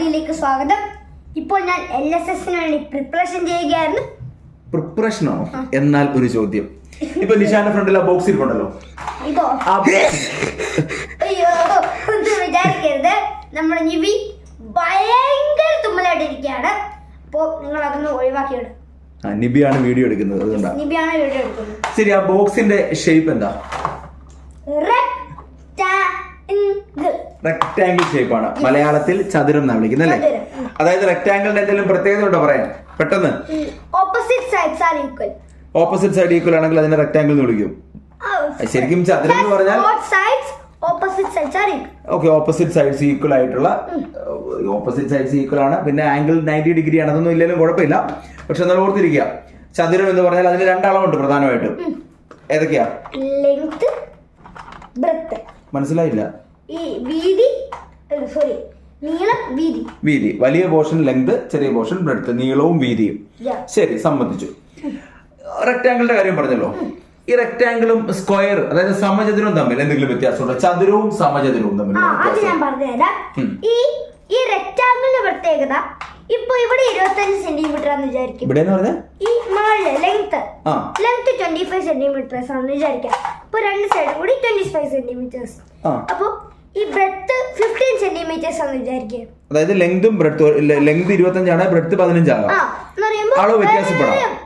വീഡിയോയിലേക്ക് സ്വാഗതം. ഇപ്പോൾ ഞാൻ എൽ എസ് എസിന് വേണ്ടി പ്രിപ്പറേഷൻ ചെയ്യുകയായിരുന്നു. പ്രിപ്പറേഷനോ എന്നാൽ ഒരു ചോദ്യം. ഇപ്പൊ നിഷാന്റെ ഫ്രണ്ടിൽ ആ ബോക്സ് ഇരിപ്പുണ്ടല്ലോ ഇതോ അയ്യോ ഒന്നും വിചാരിക്കരുത്. നമ്മുടെ നിവി ഭയങ്കര തുമ്മലായിട്ടിരിക്കുകയാണ്. അപ്പോൾ നിങ്ങൾ അതൊന്ന് ഒഴിവാക്കിയിടും നിബിയാണ് വീഡിയോ എടുക്കുന്നത് അതുകൊണ്ടാണ് നിബിയാണ് വീഡിയോ എടുക്കുന്നത്. ശരി ആ ബോക്സിന്റെ ഷേപ്പ് എന്താ? Rectangle. റെക്ടാംഗിൾ ഷേപ്പ് ആണ്. മലയാളത്തിൽ ചതുരം എന്നാ വിളിക്കുന്നത് അല്ലേ? അതായത് റെക്ടാംഗിളിന്റെ എന്തെങ്കിലും പ്രത്യേകത ഉണ്ടോ പറയാൻ? പെട്ടെന്ന്. Opposite sides are equal. Opposite side equal ആണെങ്കിൽ അതിനെ റെക്ടാംഗിൾ എന്ന് വിളിക്കും. ശരിക്കും ചതുരം എന്ന് പറഞ്ഞാൽ. ഓക്കെ ഓപ്പോസിറ്റ് സൈഡ്സ് ഈക്വൽ ആയിട്ടുള്ള ഓപ്പോസിറ്റ് സൈഡ്സ് ഈക്വൽ ആണ്. പിന്നെ ആംഗിൾ നയന്റി ഡിഗ്രി ആണ്. അതൊന്നും ഇല്ലെങ്കിലും കുഴപ്പമില്ല. പക്ഷെ നമ്മൾ ഓർത്തിരിക്കുക. ചതുരം എന്ന് പറഞ്ഞാൽ അതിന് രണ്ടളവുണ്ട് പ്രധാനമായിട്ടും. ഏതൊക്കെയാ? Breadth. മനസ്സിലായില്ല. ഈ വീതി സോറി നീളം വീതി. വീതി. വലിയ പോർഷൻ ലെങ്ത് ചെറിയ പോർഷൻ ബ്രെഡ്ത്ത് നീളവും വീതിയും. ശരി സമ്മതിച്ചു. റെക്ടാംഗിളിന്റെ കാര്യം പറഞ്ഞല്ലോ. ഈ റെക്ടാംഗിളും സ്ക്വയർ അതായത് സമചതുരവും തമ്മിൽ എന്തെങ്കിലും വ്യത്യാസമുണ്ടോ? ചതുരവും സമചതുരവും തമ്മിൽ അത് ഞാൻ പറഞ്ഞുതരാം. ഈ ഈ റെക്ടാങ്കിളിന്റെ പ്രത്യേകത ഇപ്പൊ ഇവിടെ ഇരുപത്തഞ്ച് സെന്റിമീറ്റർ ആണെന്ന് വിചാരിക്കും. ഇവിടെ പറഞ്ഞാൽ ഈ മുകളിൽ length length twenty five centimetres ആണെന്ന് വിചാരിക്കാം. അപ്പൊ രണ്ട് സൈഡും കൂടി ട്വന്റി ഫൈവ് സെന്റിമീറ്റേഴ്സ് അപ്പൊ ഈ ബ്രെത്ത് ഫിഫ്റ്റീൻ സെന്റിമീറ്റേഴ്സ് ആണെന്ന് വിചാരിക്കുക അതായത് ലെങ്തും ബ്രെഡ്ത്തും ലെങ്ത് ഇരുപത്തഞ്ചാണ് ബ്രെഡ്ത്ത് പതിനഞ്ചാണ്. അളവ് വ്യത്യാസപ്പെടാം.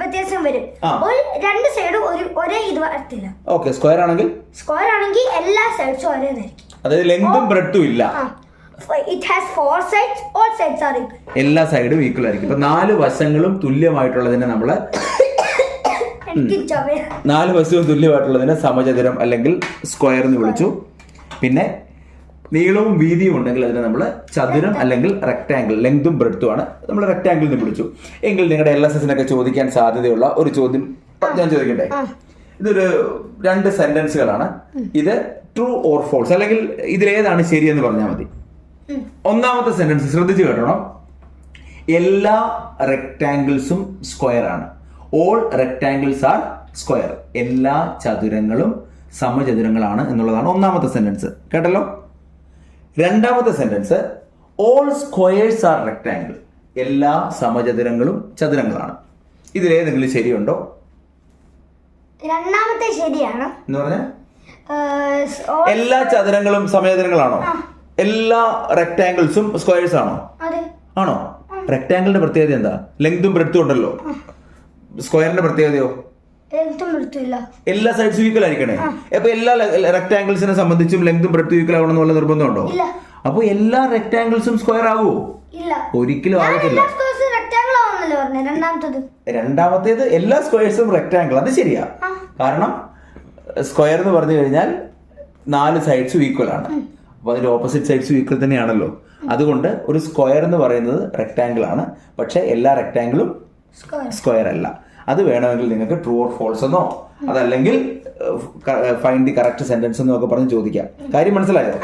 വ്യത്യാസം വരും. ഒരു രണ്ട് സൈഡും ഒരു ഒരേ ഇത് വരത്തില്ല. ഓക്കെ സ്ക്വയർ ആണെങ്കിൽ? സ്ക്വയർ ആണെങ്കിൽ എല്ലാ സൈഡ്സും ഒരേതായിരിക്കും. അതായത് ലെങ്തും ബ്രെഡ്ത്തും ഇല്ല. It has four sides all sides are equal എല്ലാ സൈഡും ഈക്വൽ ആയിരിക്കും. ഇപ്പൊ നാല് വശങ്ങളും തുല്യമായിട്ടുള്ളതിനെ നമ്മൾ നാല് വശവും തുല്യമായിട്ടുള്ളതിനെ സമചതുരം അല്ലെങ്കിൽ സ്ക്വയർ എന്ന് വിളിച്ചു. പിന്നെ നീളവും വീതിയും ഉണ്ടെങ്കിൽ അതിനെ നമ്മൾ ചതുരം അല്ലെങ്കിൽ റെക്ടാംഗിൾ ലെങ്തും ബ്രെഡ്ത്തും ആണ്. നമ്മൾ റെക്ടാംഗിൾ എന്ന് വിളിച്ചു. എങ്കിൽ നിങ്ങളുടെ എൽ എസ് എസിനൊക്കെ ചോദിക്കാൻ സാധ്യതയുള്ള ഒരു ചോദ്യം ഞാൻ ചോദിക്കട്ടെ? ഇതൊരു രണ്ട് സെന്റൻസുകളാണ് ഇത് ട്രൂ ഓർ ഫോൾസ് അല്ലെങ്കിൽ ഇതിലേതാണ് ശരിയെന്ന് പറഞ്ഞാൽ മതി. ഒന്നാമത്തെ സെന്റൻസ് ശ്രദ്ധിച്ചു കേട്ടണം. എല്ലാ റെക്ടാംഗിൾസും സ്ക്വയർ ആണ്. ഓൾ റെക്ടാംഗിൾസ് ആർ സ്ക്വയർ എല്ലാ ചതുരങ്ങളും സമചതുരങ്ങളാണ് എന്നുള്ളതാണ് ഒന്നാമത്തെ സെന്റൻസ് കേട്ടല്ലോ? രണ്ടാമത്തെ sentence all squares are rectangle എല്ലാ സമചതുരങ്ങളും ചതുരങ്ങളാണ്. ഇതിലേതെങ്കിലും ശരിയുണ്ടോ? രണ്ടാമത്തെ ശരിയാണ്. എന്ന് പറഞ്ഞാൽ എല്ലാ ചതുരങ്ങളും സമചതുരങ്ങളാണോ? എല്ലാ റെക്ടാംഗിൾസും സ്ക്വയേഴ്സ് ആണോ? ആണോ? റെക്ടാംഗിളിന്റെ പ്രത്യേകത എന്താ? ലെങ്തും ബ്രെഡ്ത്തും ഉണ്ടല്ലോ. സ്ക്വയറിന്റെ പ്രത്യേകതയോ? എല്ലാ സൈഡ്സ് ഈക്വൽ ആയിരിക്കണേ? അപ്പൊ എല്ലാ റെക്ടാംഗിൾസിനെ സംബന്ധിച്ചും ലെങ്തും ബ്രെഡ്ത്തും ഈക്വൽ ആവണം എന്നുള്ള നിർബന്ധമുണ്ടോ അപ്പൊ എല്ലാ റെക്ടാംഗിൾസും സ്ക്വയർ ആകുമോ ഒരിക്കലും ആകത്തില്ല രണ്ടാമത്തത്. എല്ലാ സ്ക്വയേഴ്സും റെക്ടാംഗിൾ അത് ശരിയാ. കാരണം സ്ക്വയർ എന്ന് പറഞ്ഞു കഴിഞ്ഞാൽ നാല് സൈഡ്സും ഈക്വൽ ആണ്. അപ്പൊ അതിന്റെ ഓപ്പോസിറ്റ് സൈഡ്സും ഈക്വൽ തന്നെയാണല്ലോ. അതുകൊണ്ട് ഒരു സ്ക്വയർ എന്ന് പറയുന്നത് റെക്ടാംഗിൾ ആണ്. പക്ഷെ എല്ലാ റെക്ടാംഗിളും സ്ക്വയർ അല്ല. അത് വേണമെങ്കിൽ നിങ്ങൾക്ക് ട്രൂ ഓർ ഫോൾസ് എന്നോ അതല്ലെങ്കിൽ ഫൈൻഡ് ദി കറക്റ്റ് സെന്റൻസ് എന്നോ ഒക്കെ പറഞ്ഞ് ചോദിക്കാം. കാര്യം മനസ്സിലായോ?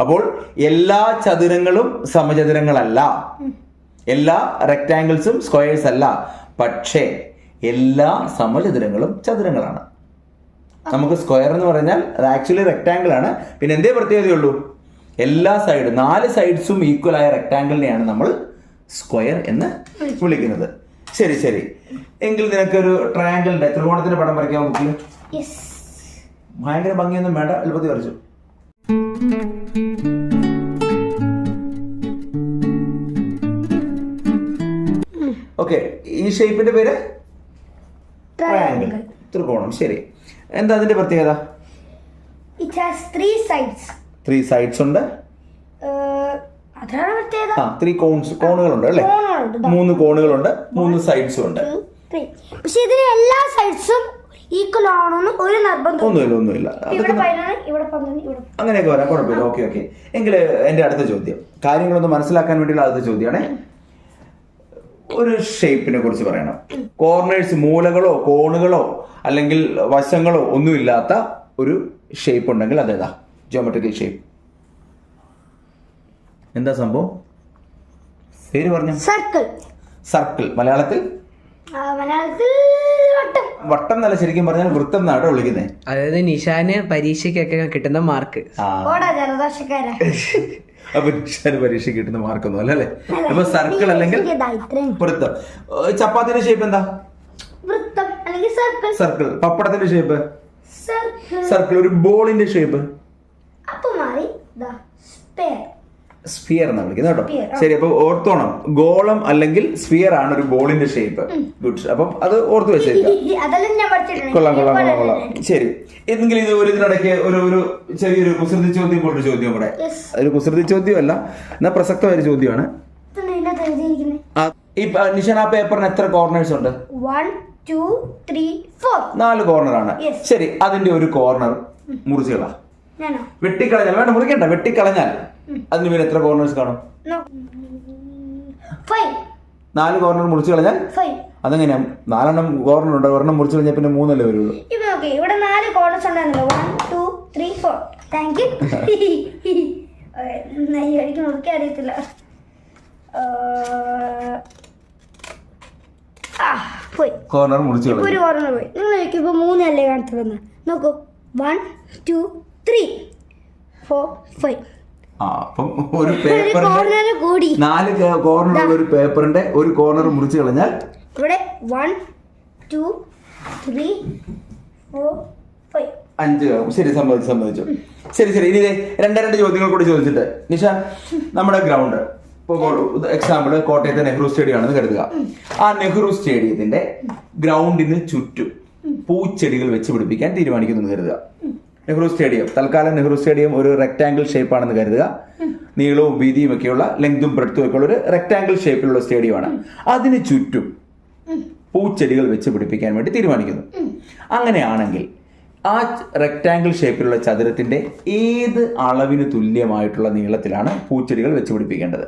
അപ്പോൾ എല്ലാ ചതുരങ്ങളും സമചതുരങ്ങളല്ല. എല്ലാ റെക്ടാംഗിൾസും സ്ക്വയേഴ്സ് അല്ല. പക്ഷേ എല്ലാ സമചതുരങ്ങളും ചതുരങ്ങളാണ്. നമുക്ക് സ്ക്വയർ എന്ന് പറഞ്ഞാൽ അത് ആക്ച്വലി റെക്ടാംഗിൾ ആണ്. പിന്നെ എന്തേ പ്രത്യേകതയുള്ളൂ? എല്ലാ സൈഡും നാല് സൈഡ്സും ഈക്വൽ ആയ റെക്ടാംഗിളിനെയാണ് നമ്മൾ സ്ക്വയർ എന്ന് വിളിക്കുന്നത്. ശരി ശരി. എങ്കിൽ നിനക്കൊരു ട്രയാങ്കിളിന്റെ ത്രികോണത്തിന്റെ പടം വരയ്ക്കാൻ ബുക്കിൽ ഭയങ്കര ഭംഗിയൊന്നും വേണ്ട. എളുപ്പത്തിൽ വരച്ചു. ഓക്കെ ഈ ഷേപ്പിന്റെ പേര്? ട്രയാങ്കിൾ ത്രികോണം. ശരി. എന്താ അതിന്റെ പ്രത്യേകത? It has three sides three sides ഉണ്ട്. ആ ത്രീ കോൺസ് കോണുകളുണ്ട് അല്ലേ മൂന്ന് കോണുകളുണ്ട് മൂന്ന് സൈഡ്സും ഉണ്ട്. പക്ഷെ ഇതിന് എല്ലാ സൈഡ്സും ഈക്വൽ ആണോന്ന് ഒരു നിർബന്ധം ഒന്നുമില്ല ഒന്നുമില്ല. അങ്ങനെയൊക്കെ വരാം കുഴപ്പമില്ല. Okay okay. എങ്കിൽ എന്റെ അടുത്ത ചോദ്യം. കാര്യങ്ങളൊന്ന് മനസ്സിലാക്കാൻ വേണ്ടിയുള്ള അടുത്ത ചോദ്യമാണ്. ഒരു ഷേപ്പിനെ കുറിച്ച് പറയണം. കോർണേഴ്സ് മൂലകളോ കോണുകളോ അല്ലെങ്കിൽ വശങ്ങളോ ഒന്നുമില്ലാത്ത ഒരു ഷേപ്പ് ഉണ്ടെങ്കിൽ അതേതാ? ജോമെട്രിക്കൽ ഷേപ്പ് എന്താ സംഭവം? പേര് പറഞ്ഞു. സർക്കിൾ. സർക്കിൾ. മലയാളത്തിൽ? മലയാളത്തിൽ വട്ടം. വട്ടം എന്നല്ല ശരിക്കും പറഞ്ഞാൽ വൃത്തം എന്നാണ് വിളിക്കുന്നത് അതായത് നിഷാന് പരീക്ഷയ്ക്കൊക്കെ കിട്ടുന്ന മാർക്ക്. അപ്പൊ നിഷാന് പരീക്ഷ കിട്ടുന്ന മാർക്കൊന്നും അല്ല അല്ലേ? അപ്പൊ സർക്കിൾ അല്ലെങ്കിൽ വൃത്തം. ചപ്പാത്തിന്റെ ഷേപ്പ് എന്താ? വൃത്തം അല്ലെങ്കിൽ സർക്കിൾ. പപ്പടത്തിന്റെ ഷേപ്പ് സർക്കിൾ. സർക്കിൾ. ഒരു ബോളിന്റെ ഷേപ്പ് അപ്പൊ മാറി സ്ഫിയർ എന്നാണ് വിളിക്കുന്നത് കേട്ടോ. ശരി അപ്പൊ ഓർത്തോണം. ഗോളം അല്ലെങ്കിൽ സ്ഫിയർ ആണ് ഒരു ബോളിന്റെ ഷേപ്പ് ഗുഡ് അപ്പം അത് ഓർത്ത് വെച്ചേക്കാം കൊള്ളാം കൊള്ളാം കൊള്ളാം കൊള്ളാം. ശരി. എന്തെങ്കിലും ഇത് ഒരു ഇതിനിടയ്ക്ക് ഒരു ഒരു ചെറിയൊരു കുസൃതി ചോദ്യം പോലൊരു ചോദ്യം കൂടെ. Yes. ഒരു കുസൃതി ചോദ്യമല്ല. എന്നാ പ്രസക്തമായ ഒരു ചോദ്യമാണ് ഇപ്പൊ നിഷാൻ ആ പേപ്പറിന് എത്ര കോർണേഴ്സ് ഉണ്ട്? വൺ ടു ത്രീ ഫോർ നാല് കോർണർ ആണ്. ശരി അതിന്റെ ഒരു കോർണർ മുറിച്ചുകളാ. വെട്ടിക്കളഞ്ഞാൽ. വേണ്ട മുറിക്കണ്ട. വെട്ടിക്കളഞ്ഞാൽ. അതിന് പിന്നെ എത്ര കോർണേഴ്സ് കാണും? നാല് കോർണർ മുറിച്ചു കളഞ്ഞാൽ? അതെങ്ങനെയാ? നാലെണ്ണം കോർണർ ഉണ്ട്. ഒരെണ്ണം മുറിച്ചു കഴിഞ്ഞാൽ പിന്നെ മൂന്നല്ലേ വരുള്ളൂ. ഇവിടെ നാല് കോർണേഴ്സ് ഉണ്ടായിരുന്നല്ലോ. One two three four thank you എനിക്ക് മുറിക്കാൻ അറിയത്തില്ല. പോയി. കോർണർ മുറിച്ചു ഒരു കോർണർ പോയി. നിങ്ങൾ ഇപ്പൊ മൂന്നല്ലേ കാണത്തുള്ളൂ നോക്കൂ. One two three four five അപ്പം ഒരു പേപ്പറിന്റെ കൂടി. നാല് കോർണർ ഉള്ള ഒരു പേപ്പറിന്റെ ഒരു കോർണർ മുറിച്ചു കളഞ്ഞാൽ ഇവിടെ one two three four five അഞ്ച് ശരി സമ്മതിച്ചു സമ്മതിച്ചു. ശരി ശരി. ഇനി രണ്ട് രണ്ട് ചോദ്യങ്ങൾ കൂടി ചോദിച്ചിട്ട്. നിഷ നമ്മുടെ ഗ്രൗണ്ട് ഇപ്പോൾ എക്സാമ്പിൾ കോട്ടയത്തെ നെഹ്റു സ്റ്റേഡിയം ആണെന്ന് കരുതുക. ആ നെഹ്റു സ്റ്റേഡിയത്തിന്റെ ഗ്രൗണ്ടിന് ചുറ്റും പൂച്ചെടികൾ വെച്ച് പിടിപ്പിക്കാൻ തീരുമാനിക്കുന്നു കരുതുക. നെഹ്റു സ്റ്റേഡിയം. തൽക്കാലം നെഹ്റു സ്റ്റേഡിയം ഒരു റെക്ടാംഗിൾ ഷേപ്പ് ആണെന്ന് കരുതുക. നീളവും വീതിയും ഒക്കെയുള്ള ലെങ്തും ബ്രെഡ്ത്തും ഒക്കെ ഉള്ള ഒരു റെക്ടാംഗിൾ ഷേപ്പിലുള്ള സ്റ്റേഡിയമാണ്. അതിന് ചുറ്റും പൂച്ചെടികൾ വെച്ച് പിടിപ്പിക്കാൻ വേണ്ടി തീരുമാനിക്കുന്നു. അങ്ങനെയാണെങ്കിൽ ആ റെക്ടാംഗിൾ ഷേപ്പിലുള്ള ചതുരത്തിന്റെ ഏത് അളവിന് തുല്യമായിട്ടുള്ള നീളത്തിലാണ് പൂച്ചെടികൾ വെച്ച് പിടിപ്പിക്കേണ്ടത്?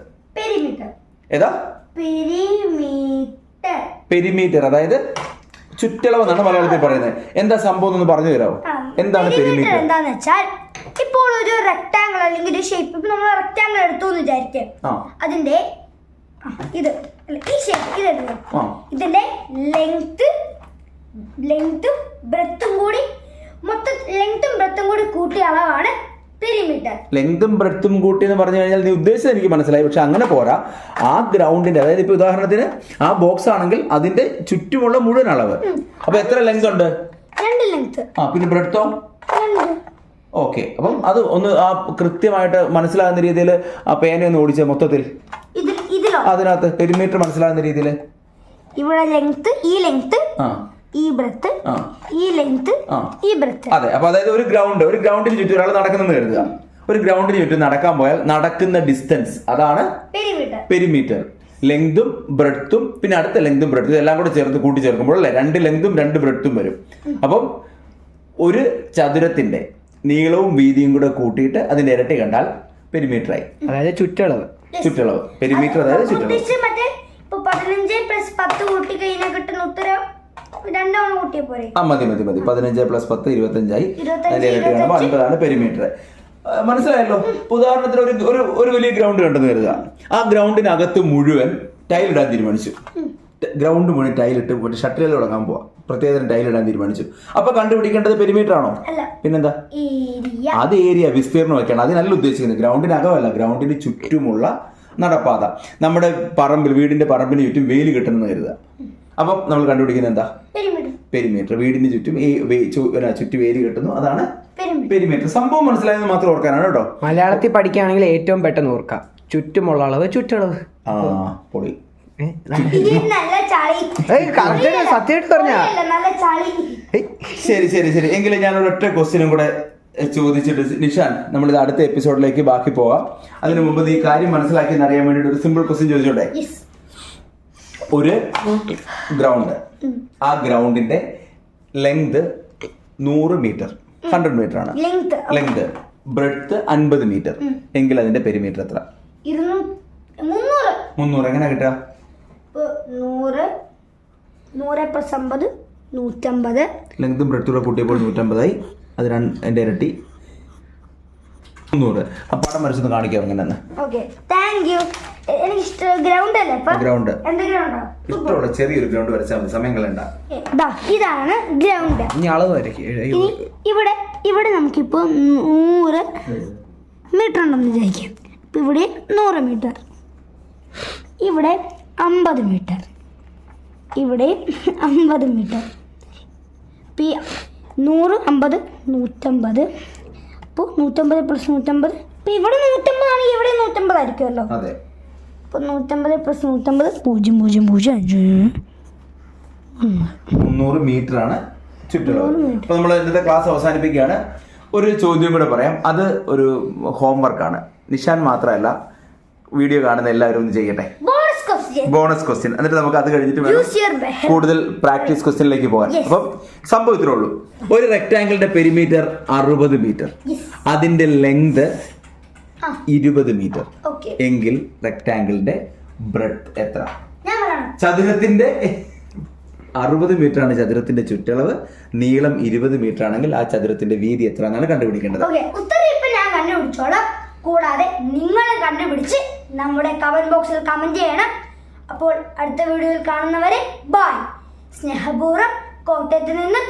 ഏതാ? പെരിമീറ്റർ അതായത് ചുറ്റളവ് എന്നാണ് മലയാളത്തിൽ പറയുന്നത്. എന്താ സംഭവം എന്ന് പറഞ്ഞു തരാമോ എന്താണ് പെരിമീറ്റർ എന്താന്ന് വെച്ചാൽ ഇപ്പോൾ ഒരു റെക്ടാങ്കിൾ അല്ലെങ്കിൽ ഒരു ഷേപ്പ് ഇപ്പൊ നമ്മൾ റെക്ടാങ്കിൾ എടുത്തു എന്ന് വിചാരിക്കാം. അതിന്റെ ഇത് ഈ ഷേപ്പ് ഇത് ഇതിന്റെ ലെങ്ത് ലെങ്തും ബ്രെത്തും കൂടി മൊത്തം ലെങ്ത്തും ബ്രെത്തും കൂടി കൂട്ടിയ അളവാണ് ലെങ്തും ബ്രെഡ്ത്തും കൂട്ടി എന്ന് പറഞ്ഞു കഴിഞ്ഞാൽ നീ ഉദ്ദേശിച്ചത് എനിക്ക് മനസ്സിലായി. പക്ഷെ അങ്ങനെ പോരാ. ആ ഗ്രൗണ്ടിന്റെ അതായത് ഇപ്പൊ ഉദാഹരണത്തിന് ആ ബോക്സ് ആണെങ്കിൽ അതിന്റെ ചുറ്റുമുള്ള മുഴുവൻ അളവ്. അപ്പൊ എത്ര ലെങ്ത് ഉണ്ട്? ആ പിന്നെ ബ്രെഡ്ത്തോ ഓക്കെ. അപ്പം അത് ഒന്ന് ആ കൃത്യമായിട്ട് മനസ്സിലാകുന്ന രീതിയിൽ ആ പേന ഒന്ന് ഓടിച്ച മൊത്തത്തിൽ. അതിനകത്ത് പെരിമീറ്റർ മനസ്സിലാകുന്ന രീതിയിൽ. ഇവിടെ ലെങ്ത് ഈ ലെങ്ത് ആ. ഈ ബ്രത്ത് ഈ ലെങ്ത് ഈ ബ്രത്ത് അതെ അപ്പൊ അതായത് ഒരു ഗ്രൗണ്ട് ഒരു ഗ്രൗണ്ടിന് ചുറ്റും ഒരാൾ നടക്കുന്നെന്ന് കരുതുക. ഒരു ഗ്രൗണ്ടിന് ചുറ്റും നടക്കാൻ പോയാൽ നടക്കുന്ന ഡിസ്റ്റൻസ് അതാണ് പെരിമീറ്റർ പെരിമീറ്റർ ലെങ്തും ബ്രെഡ്ത്തും പിന്നെ അടുത്ത ലെങ്തും ബ്രെഡ്ത്തും എല്ലാം കൂടെ ചേർത്ത് കൂട്ടി ചേർക്കുമ്പോൾ അല്ലേ രണ്ട് ലെങ്തും രണ്ട് ബ്രെഡ്ത്തും വരും. അപ്പം ഒരു ചതുരത്തിന്റെ നീളവും വീതിയും കൂടെ കൂട്ടിയിട്ട് അതിന്റെ ഇരട്ടി കണ്ടാൽ പെരിമീറ്റർ ആയി. അതായത് ചുറ്റളവ്. ചുറ്റളവ്. പെരിമീറ്റർ അതായത് ചുറ്റളവ്. പതിനഞ്ച് പ്ലസ് പത്ത് കൂട്ടി കഴിഞ്ഞാൽ കിട്ടുന്ന ഉത്തരം ആ മതി മതി മതി. പതിനഞ്ച് പ്ലസ് പത്ത് ഇരുപത്തഞ്ചായി. ഇരുപത്തഞ്ച്, അതിന്റെ ഇരട്ടി കാണുമ്പോൾ അൻപതാണ് പെരിമീറ്റർ മനസ്സിലായല്ലോ? ഉദാഹരണത്തിന് ഒരു ഒരു ഒരു വലിയ ഗ്രൗണ്ട് കണ്ടെന്ന് കരുതുക. ആ ഗ്രൗണ്ടിനകത്ത് മുഴുവൻ ടൈൽ ഇടാൻ തീരുമാനിച്ചു. ഗ്രൗണ്ട് മുഴുവൻ ടൈലിട്ട് മറ്റേ ഷട്ടറിൽ തുടങ്ങാൻ പോവാ. പ്രത്യേകതരം ടൈൽ ഇടാൻ തീരുമാനിച്ചു. അപ്പൊ കണ്ടുപിടിക്കേണ്ടത് പെരിമീറ്റർ ആണോ? പിന്നെന്താ? ഏരിയ അത് ഏരിയ വിസ്തീർണമൊക്കെയാണ് അതിനല്ല ഉദ്ദേശിക്കുന്നത്. ഗ്രൗണ്ടിനകമല്ല ഗ്രൗണ്ടിന് ചുറ്റുമുള്ള നടപ്പാത. നമ്മുടെ പറമ്പിൽ വീടിന്റെ പറമ്പിന് ചുറ്റും വെയിൽ കിട്ടണമെന്ന് കരുതുക. അപ്പം നമ്മൾ കണ്ടുപിടിക്കുന്നത് എന്താ? പെരിമീറ്റർ. പെരിമീറ്റർ. വീടിന് ചുറ്റും ഈ ചുറ്റി വേലി കെട്ടുന്നു. അതാണ് പെരിമീറ്റർ. പെരിമീറ്റർ. സംഭവം മനസ്സിലായെന്ന് മാത്രം ഓർക്കാനാണ് കേട്ടോ. മലയാളത്തിൽ പഠിക്കുകയാണെങ്കിൽ ഏറ്റവും പെട്ടെന്ന് ഓർക്കാം. ചുറ്റുമുള്ള അളവ് ചുറ്റളവ്. ആ പൊളി. സത്യമായിട്ട് പറഞ്ഞാ. പൊടിയല്ല, നല്ല ചളി. ശരി ശരി ശരി. എങ്കിലും ഞാൻ ഒരൊറ്റ ക്വസ്റ്റ്യനും കൂടെ ചോദിച്ചിട്ട് നിഷാൻ നമ്മൾ ഇത് അടുത്ത എപ്പിസോഡിലേക്ക് ബാക്കി പോവാം. അതിനു മുമ്പ് ഈ കാര്യം മനസ്സിലാക്കി അറിയാൻ വേണ്ടിയിട്ട് ഒരു സിമ്പിൾ ക്വസ്റ്റ്യൻ ചോദിച്ചോട്ടെ? ഒരു ഗ്രൗണ്ട് ആ ഗ്രൗണ്ടിന്റെ ലെങ്ത് നൂറ് മീറ്റർ ഹൺഡ്രഡ് മീറ്റർ ആണ്. ലെങ്ത് ബ്രെഡ്ത്ത് അൻപത് മീറ്റർ എങ്കിൽ അതിന്റെ പെരിമീറ്റർ എത്ര? മുന്നൂറ്. എങ്ങനെ കിട്ടുക? നൂറ് നൂറ് പ്ലസ് അമ്പത് നൂറ്റമ്പത്. ലെങ്തും ബ്രെഡ്ത്തും കൂടെ കൂട്ടിയപ്പോൾ നൂറ്റമ്പതായി. അത് രണ്ട് ഇരട്ടി മുന്നൂറ് ആ പടം വരച്ചൊന്ന് കാണിക്കാം എങ്ങനെയെന്ന് ഓക്കെ താങ്ക് യു എനിക്ക് ഗ്രൗണ്ട് അല്ലേ ഗ്രൗണ്ട്. എന്ത് ഗ്രൗണ്ടോ ഇഷ്ടമുള്ള ചെറിയൊരു ഗ്രൗണ്ട് വരച്ചാൽ മതി സമയം കളയണ്ട. ഇതാണ് ഗ്രൗണ്ട് ഇനി അളവ് വരയ്ക്കും ഇവിടെ ഇവിടെ നമുക്കിപ്പോൾ നൂറ് മീറ്റർ ഉണ്ടെന്ന് വിചാരിക്കാം. ഇപ്പം ഇവിടെ നൂറ് മീറ്റർ ഇവിടെ അമ്പത് മീറ്റർ ഇവിടെ അമ്പത് മീറ്റർ ഇപ്പം നൂറ് അമ്പത് നൂറ്റമ്പത് അപ്പോൾ നൂറ്റമ്പത് പ്ലസ് നൂറ്റമ്പത്. ഇപ്പം ഇവിടെ നൂറ്റമ്പതാണെങ്കിൽ ഇവിടെ നൂറ്റമ്പതായിരിക്കുമല്ലോ അതെ. അപ്പോൾ നൂറ്റമ്പത് പ്ലസ് നൂറ്റമ്പത് പൂജ്യം പൂജ്യം പൂജ്യം അഞ്ച്. മുന്നൂറ് മീറ്റർ ആണ് ചുറ്റളവ് അപ്പോൾ നമ്മൾ ഇന്നത്തെ ക്ലാസ് അവസാനിപ്പിക്കുകയാണ്. ഒരു ചോദ്യം കൂടെ പറയാം. അത് ഒരു ഹോംവർക്കാണ് നിഷാൻ മാത്രമല്ല വീഡിയോ കാണുന്ന എല്ലാവരും ഒന്ന് ചെയ്യട്ടെ? ബോണസ് ക്വസ്റ്റ്യൻ എന്നിട്ട് നമുക്ക് അത് കഴിഞ്ഞിട്ട് വേണം കൂടുതൽ പ്രാക്ടീസ് ക്വസ്റ്റ്യനിലേക്ക് പോകാൻ. അപ്പം സംഭവത്തിനുള്ളൂ ഒരു റെക്ടാങ്കിളിന്റെ പെരിമീറ്റർ അറുപത് മീറ്റർ അതിന്റെ ലെങ്ത്. ഇരുപത് മീറ്റർ എങ്കിൽ റെക്ടാങ്കിളിന്റെ ബ്രെഡ് എത്ര? ചതുരത്തിന്റെ അറുപത് മീറ്റർ ആണ് ചതുരത്തിന്റെ ചുറ്റളവ്. നീളം ഇരുപത് മീറ്റർ ആണെങ്കിൽ ആ ചതുരത്തിന്റെ വീതി എത്ര എന്നാണ് കണ്ടുപിടിക്കേണ്ടത് ഉത്തരം ഇപ്പൊ ഞാൻ കണ്ടുപിടിച്ചോളാം. കൂടാതെ നിങ്ങൾ കണ്ടുപിടിച്ച് നമ്മുടെ കമന്റ് ബോക്സിൽ കമന്റ് ചെയ്യണം. അപ്പോൾ അടുത്ത വീഡിയോയിൽ കാണുന്നവരെ ബായ് സ്നേഹപൂർവം കോട്ടയത്ത് നിന്ന്